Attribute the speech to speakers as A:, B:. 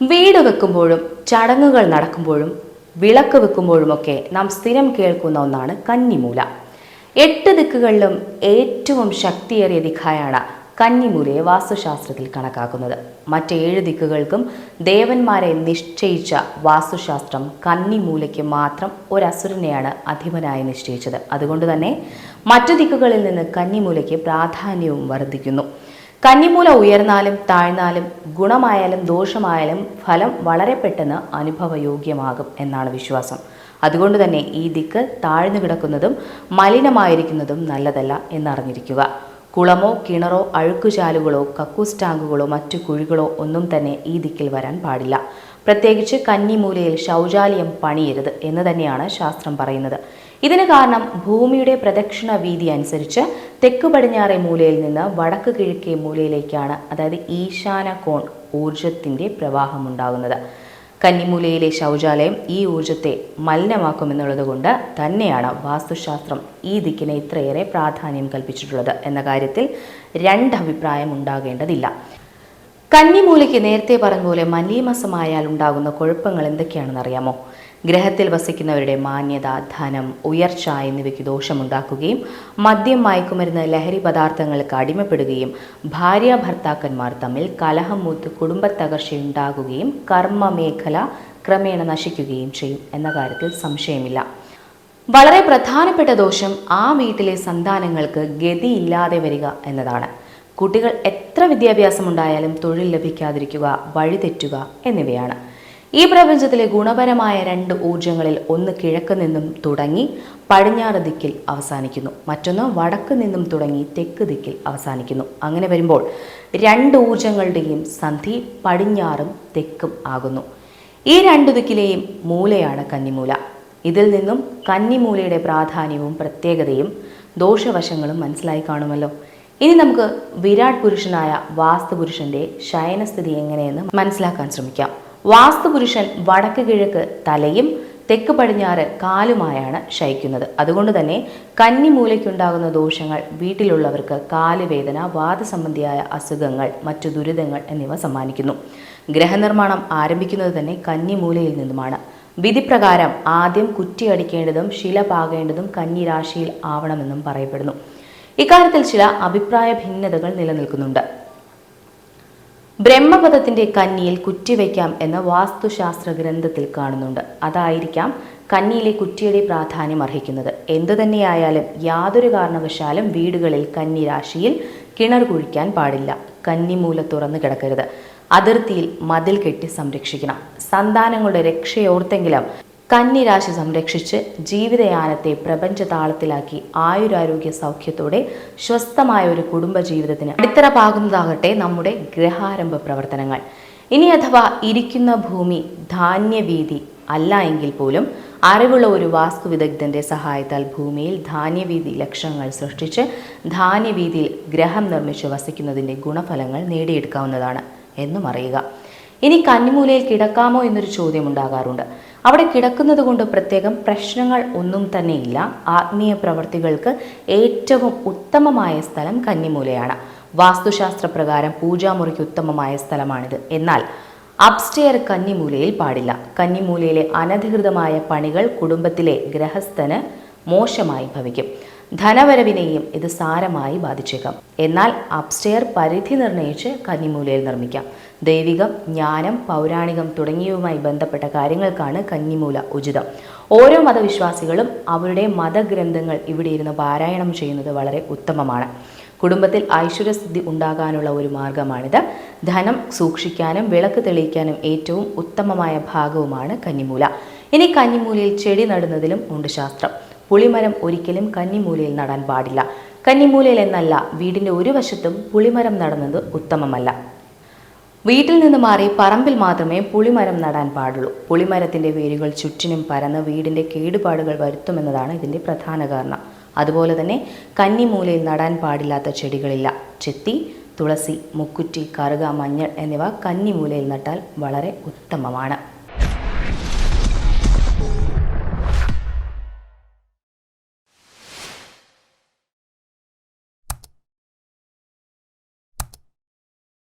A: വീട് വെക്കുമ്പോഴും ചടങ്ങുകൾ നടക്കുമ്പോഴും വിളക്ക് വെക്കുമ്പോഴുമൊക്കെ നാം സ്ഥിരം കേൾക്കുന്ന ഒന്നാണ് കന്നിമൂല. എട്ട് ദിക്കുകളിലും ഏറ്റവും ശക്തിയേറിയ ദിക്കായാണ് കന്നിമൂലയെ വാസ്തുശാസ്ത്രത്തിൽ കണക്കാക്കുന്നത്. മറ്റേഴ് ദിക്കുകൾക്കും ദേവന്മാരെ നിശ്ചയിച്ച വാസ്തുശാസ്ത്രം കന്നിമൂലയ്ക്ക് മാത്രം ഒരു അസുരനെയാണ് അധിപനായി നിശ്ചയിച്ചത്. അതുകൊണ്ട് തന്നെ മറ്റു ദിക്കുകളിൽ നിന്ന് കന്നിമൂലയ്ക്ക് പ്രാധാന്യവും വർദ്ധിക്കുന്നു. കന്നിമൂല ഉയർന്നാലും താഴ്ന്നാലും ഗുണമായാലും ദോഷമായാലും ഫലം വളരെ പെട്ടെന്ന് അനുഭവയോഗ്യമാകും എന്നാണ് വിശ്വാസം. അതുകൊണ്ട് തന്നെ ഈ ദിക്ക് താഴ്ന്നു കിടക്കുന്നതും മലിനമായിരിക്കുന്നതും നല്ലതല്ല എന്നറിഞ്ഞിരിക്കുക. കുളമോ കിണറോ അഴുക്കുചാലുകളോ കക്കൂസ് ടാങ്കുകളോ മറ്റു കുഴികളോ ഒന്നും തന്നെ ഈ ദിക്കിൽ വരാൻ പാടില്ല. പ്രത്യേകിച്ച് കന്നിമൂലയിൽ ശൗചാലയം പണിയരുത് എന്ന് തന്നെയാണ് ശാസ്ത്രം പറയുന്നത്. ഇതിന് കാരണം ഭൂമിയുടെ പ്രദക്ഷിണ വീതി അനുസരിച്ച് തെക്ക് പടിഞ്ഞാറേ മൂലയിൽ നിന്ന് വടക്ക് കിഴക്കേ മൂലയിലേക്കാണ് അതായത് ഈശാന കോൺ ഊർജത്തിന്റെ പ്രവാഹമുണ്ടാകുന്നത്. കന്നിമൂലയിലെ ശൗചാലയം ഈ ഊർജത്തെ മലിനമാക്കുമെന്നുള്ളത് കൊണ്ട് തന്നെയാണ് വാസ്തുശാസ്ത്രം ഈ ദിക്കിനെ ഇത്രയേറെ പ്രാധാന്യം കൽപ്പിച്ചിട്ടുള്ളത് എന്ന കാര്യത്തിൽ രണ്ടഭിപ്രായം ഉണ്ടാകേണ്ടതില്ല. കന്നിമൂലയ്ക്ക് നേരത്തെ പറഞ്ഞ പോലെ മലീമസമായാൽ ഉണ്ടാകുന്ന കുഴപ്പങ്ങൾ എന്തൊക്കെയാണെന്ന് അറിയാമോ ഗ്രഹത്തിൽ വസിക്കുന്നവരുടെ മാന്യത ധനം ഉയർച്ച എന്നിവയ്ക്ക് ദോഷമുണ്ടാക്കുകയും മദ്യം മയക്കുമരുന്ന് ലഹരി പദാർത്ഥങ്ങൾക്ക് അടിമപ്പെടുകയും ഭാര്യ ഭർത്താക്കന്മാർ തമ്മിൽ കലഹം മൂത്ത് കുടുംബത്തകർച്ചയുണ്ടാകുകയും കർമ്മ മേഖല ക്രമേണ നശിക്കുകയും ചെയ്യും എന്ന കാര്യത്തിൽ സംശയമില്ല. വളരെ പ്രധാനപ്പെട്ട ദോഷം ആ വീട്ടിലെ സന്താനങ്ങൾക്ക് ഗതിയില്ലാതെ വരിക എന്നതാണ്. കുട്ടികൾ എത്ര വിദ്യാഭ്യാസമുണ്ടായാലും തൊഴിൽ ലഭിക്കാതിരിക്കുക വഴിതെറ്റുക എന്നിവയാണ്. ഈ പ്രപഞ്ചത്തിലെ ഗുണപരമായ രണ്ട് ഊർജങ്ങളിൽ ഒന്ന് കിഴക്ക് നിന്നും തുടങ്ങി പടിഞ്ഞാറ് ദിക്കിൽ അവസാനിക്കുന്നു. മറ്റൊന്ന് വടക്ക് നിന്നും തുടങ്ങി തെക്ക് ദിക്കിൽ അവസാനിക്കുന്നു. അങ്ങനെ വരുമ്പോൾ രണ്ട് ഊർജങ്ങളുടെയും സന്ധി പടിഞ്ഞാറും തെക്കും ആകുന്നു. ഈ രണ്ട് ദിക്കിലെയും മൂലയാണ് കന്നിമൂല. ഇതിൽ നിന്നും കന്നിമൂലയുടെ പ്രാധാന്യവും പ്രത്യേകതയും ദോഷവശങ്ങളും മനസ്സിലായി കാണുമല്ലോ. ഇനി നമുക്ക് വിരാട് പുരുഷനായ വാസ്തുപുരുഷന്റെ ശയനസ്ഥിതി എങ്ങനെയെന്ന് മനസ്സിലാക്കാൻ ശ്രമിക്കാം. വാസ്തുപുരുഷൻ വടക്ക് കിഴക്ക് തലയും തെക്ക് പടിഞ്ഞാറ് കാലുമായാണ് ശയിക്കുന്നത്. അതുകൊണ്ട് തന്നെ കന്നിമൂലയ്ക്കുണ്ടാകുന്ന ദോഷങ്ങൾ വീട്ടിലുള്ളവർക്ക് കാലുവേദന വാദസംബന്ധിയായ അസുഖങ്ങൾ മറ്റു ദുരിതങ്ങൾ എന്നിവ സമ്മാനിക്കുന്നു. ഗ്രഹനിർമ്മാണം ആരംഭിക്കുന്നത് തന്നെ കന്നിമൂലയിൽ നിന്നുമാണ്. വിധിപ്രകാരം ആദ്യം കുറ്റിയടിക്കേണ്ടതും ശില പാകേണ്ടതും കന്നിരാശിയിൽ ആവണമെന്നും പറയപ്പെടുന്നു. ഇക്കാര്യത്തിൽ ചില അഭിപ്രായ ഭിന്നതകൾ നിലനിൽക്കുന്നുണ്ട്. ബ്രഹ്മപദത്തിന്റെ കന്നിയിൽ കുറ്റിവയ്ക്കാം എന്ന വാസ്തുശാസ്ത്ര ഗ്രന്ഥത്തിൽ കാണുന്നുണ്ട്. അതായിരിക്കാം കന്നിയിലെ കുറ്റിയുടെ പ്രാധാന്യം അർഹിക്കുന്നത്. എന്തു തന്നെയായാലും യാതൊരു കാരണവശാലും വീടുകളിൽ കന്നി രാശിയിൽ കിണർ കുഴിക്കാൻ പാടില്ല. കന്നി മൂല തുറന്നു കിടക്കരുത്. അതിർത്തിയിൽ മതിൽ കെട്ടി സംരക്ഷിക്കണം. സന്താനങ്ങളുടെ രക്ഷയോർത്തെങ്കിലും കന്നിരാശി സംരക്ഷിച്ച് ജീവിതയാനത്തെ പ്രപഞ്ച താളത്തിലാക്കി ആയുരാരോഗ്യ സൗഖ്യത്തോടെ സ്വസ്ഥമായ ഒരു കുടുംബ ജീവിതത്തിന് അടിത്തറ പാകുന്നതാകട്ടെ നമ്മുടെ ഗ്രഹാരംഭ പ്രവർത്തനങ്ങൾ. ഇനി അഥവാ ഇരിക്കുന്ന ഭൂമി ധാന്യവീതി അല്ല എങ്കിൽ പോലും അറിവുള്ള ഒരു വാസ്തു വിദഗ്ധന്റെ സഹായത്താൽ ഭൂമിയിൽ ധാന്യവീതി ലക്ഷണങ്ങൾ സൃഷ്ടിച്ച് ധാന്യവീതിയിൽ ഗ്രഹം നിർമ്മിച്ച് വസിക്കുന്നതിന്റെ ഗുണഫലങ്ങൾ നേടിയെടുക്കാവുന്നതാണ് എന്നും അറിയുക. ഇനി കന്നിമൂലയിൽ കിടക്കാമോ എന്നൊരു ചോദ്യം ഉണ്ടാകാറുണ്ട്. അവിടെ കിടക്കുന്നത് കൊണ്ട് പ്രത്യേകം പ്രശ്നങ്ങൾ ഒന്നും തന്നെയില്ല. ആത്മീയ പ്രവർത്തികൾക്ക് ഏറ്റവും ഉത്തമമായ സ്ഥലം കന്നിമൂലയാണ്. വാസ്തുശാസ്ത്ര പ്രകാരം പൂജാമുറിക്ക് ഉത്തമമായ സ്ഥലമാണിത്. എന്നാൽ അപ്സ്റ്റെയർ കന്നിമൂലയിൽ പാടില്ല. കന്നിമൂലയിലെ അനധികൃതമായ പണികൾ കുടുംബത്തിലെ ഗ്രഹസ്ഥന് മോശമായി ഭവിക്കും. ധനവരവിനെയും ഇത് സാരമായി ബാധിച്ചേക്കാം. എന്നാൽ അപ്സ്റ്റെയർ പരിധി നിർണയിച്ച് കന്നിമൂലയിൽ നിർമ്മിക്കാം. ദൈവികം ജ്ഞാനം പൗരാണികം തുടങ്ങിയവുമായി ബന്ധപ്പെട്ട കാര്യങ്ങൾക്കാണ് കന്നിമൂല ഉചിതം. ഓരോ മതവിശ്വാസികളും അവരുടെ മതഗ്രന്ഥങ്ങൾ ഇവിടെ ഇരുന്ന് പാരായണം ചെയ്യുന്നത് വളരെ ഉത്തമമാണ്. കുടുംബത്തിൽ ഐശ്വര്യസിദ്ധി ഉണ്ടാകാനുള്ള ഒരു മാർഗമാണിത്. ധനം സൂക്ഷിക്കാനും വിളക്ക് തെളിയിക്കാനും ഏറ്റവും ഉത്തമമായ ഭാഗവുമാണ് കന്നിമൂല. ഇനി കന്നിമൂലയിൽ ചെടി നടുന്നതിലും ഉണ്ട് ശാസ്ത്രം. പുളിമരം ഒരിക്കലും കന്നിമൂലയിൽ നടാൻ പാടില്ല. കന്നിമൂലയിൽ എന്നല്ല വീടിന്റെ ഒരു വശത്തും പുളിമരം നടുന്നത് ഉത്തമമല്ല. വീട്ടിൽ നിന്ന് മാറി പറമ്പിൽ മാത്രമേ പുളിമരം നടാൻ പാടുള്ളൂ. പുളിമരത്തിന്റെ വേരുകൾ ചുറ്റിനും പരന്ന് വീടിന്റെ കേടുപാടുകൾ വരുത്തുമെന്നതാണ് ഇതിന്റെ പ്രധാന കാരണം. അതുപോലെ തന്നെ കന്നിമൂലയിൽ നടാൻ പാടില്ലാത്ത ചെടികളില്ല. ചെത്തി തുളസി മുക്കുറ്റി കറുക മഞ്ഞൾ എന്നിവ കന്നിമൂലയിൽ നട്ടാൽ വളരെ ഉത്തമമാണ്.